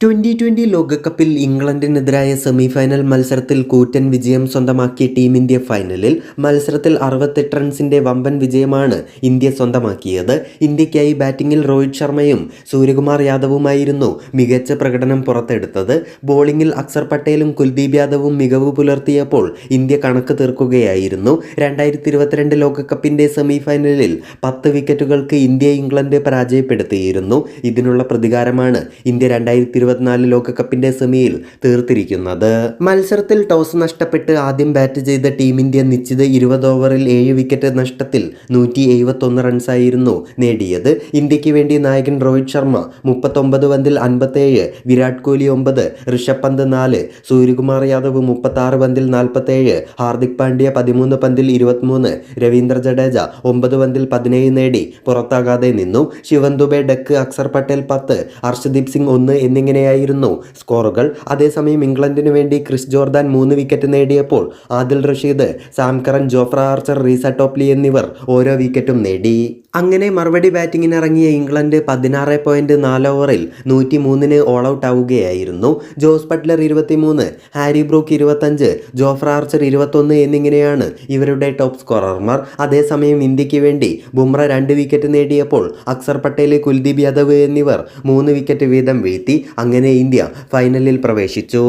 Twenty twenty ലോകകപ്പിൽ ഇംഗ്ലണ്ടിനെതിരായ semifinal മത്സരത്തിൽ കൂറ്റൻ വിജയം സ്വന്തമാക്കിയ ടീം ഇന്ത്യ ഫൈനലിൽ മത്സരത്തിൽ അറുപത്തെട്ട് റൺസിന്റെ വമ്പൻ വിജയമാണ് ഇന്ത്യ സ്വന്തമാക്കിയത്. ഇന്ത്യക്കായി ബാറ്റിംഗിൽ രോഹിത് ശർമ്മയും സൂര്യകുമാർ യാദവുമായിരുന്നു മികച്ച പ്രകടനം പുറത്തെടുത്തത്. ബോളിംഗിൽ അക്സർ പട്ടേലും കുൽദീപ് യാദവും മികവ് പുലർത്തിയപ്പോൾ ഇന്ത്യ കണക്ക് തീർക്കുകയായിരുന്നു. രണ്ടായിരത്തി ഇരുപത്തിരണ്ട് ലോകകപ്പിന്റെ സെമിഫൈനലിൽ പത്ത് വിക്കറ്റുകൾക്ക് ഇന്ത്യ ഇംഗ്ലണ്ട് പരാജയപ്പെടുത്തിയിരുന്നു. ഇതിനുള്ള പ്രതികാരമാണ് ഇന്ത്യ രണ്ടായിരത്തി ഇരുപത്തിനാല് ലോകകപ്പിന്റെ സെമിയിൽ തീർത്തിരിക്കുന്നത്. മത്സരത്തിൽ ടോസ് നഷ്ടപ്പെട്ട് ആദ്യം ബാറ്റ് ചെയ്ത ടീം ഇന്ത്യ നിശ്ചിത ഇരുപത് ഓവറിൽ ഏഴ് വിക്കറ്റ് നഷ്ടത്തിൽ നൂറ്റി എഴുപത്തൊന്ന് റൺസായിരുന്നു നേടിയത്. ഇന്ത്യയ്ക്ക് വേണ്ടി നായകൻ രോഹിത് ശർമ്മ മുപ്പത്തൊമ്പത് പന്തിൽ അൻപത്തേഴ് വിരാട് കോഹ്ലി ഒമ്പത് ഋഷഭ് പന്ത് നാല് സൂര്യകുമാർ യാദവ് മുപ്പത്താറ് പന്തിൽ നാൽപ്പത്തേഴ് ഹാർദിക് പാണ്ഡ്യ പതിമൂന്ന് പന്തിൽ ഇരുപത്തിമൂന്ന് രവീന്ദ്ര ജഡേജ ഒമ്പത് പന്തിൽ പതിനേഴ് നേടി പുറത്താകാതെ നിന്നു. ശിവൻ ദുബെ ഡക്ക് അക്സർ പട്ടേൽ പത്ത് ഹർഷദീപ് സിംഗ് ഒന്ന് എന്നിങ്ങനെയായിരുന്നു സ്കോറുകൾ അതേസമയം ഇംഗ്ലണ്ടിന് വേണ്ടി ക്രിസ് ജോർദാൻ മൂന്ന് വിക്കറ്റ് നേടിയപ്പോൾ Adil Rashid Sam Curran Jofra Archer Reece Topley എന്നിവർ ഓരോ വിക്കറ്റും നേടി. അങ്ങനെ മറുപടി ബാറ്റിങ്ങിന് ഇറങ്ങിയ ഇംഗ്ലണ്ട് പതിനാറ് പോയിന്റ് നാല് ഓവറിൽ നൂറ്റി മൂന്നിന് ഓൾ ഔട്ട് ആവുകയായിരുന്നു. ജോസ് ബട്ട്ലർ ഇരുപത്തിമൂന്ന് ഹാരി ബ്രൂക്ക് ഇരുപത്തഞ്ച് ജോഫ്ര ആർച്ചർ ഇരുപത്തൊന്ന് എന്നിങ്ങനെയാണ് ഇവരുടെ ടോപ്പ് സ്കോറർമാർ അതേസമയം ഇന്ത്യയ്ക്ക് വേണ്ടി ബുംറ രണ്ട് വിക്കറ്റ് നേടിയപ്പോൾ അക്സർ പട്ടേൽ കുൽദീപ് യാദവ് എന്നിവർ മൂന്ന് വിക്കറ്റ് വീതം വീഴ്ത്തി. അങ്ങനെ ഇന്ത്യ ഫൈനലിൽ പ്രവേശിച്ചു.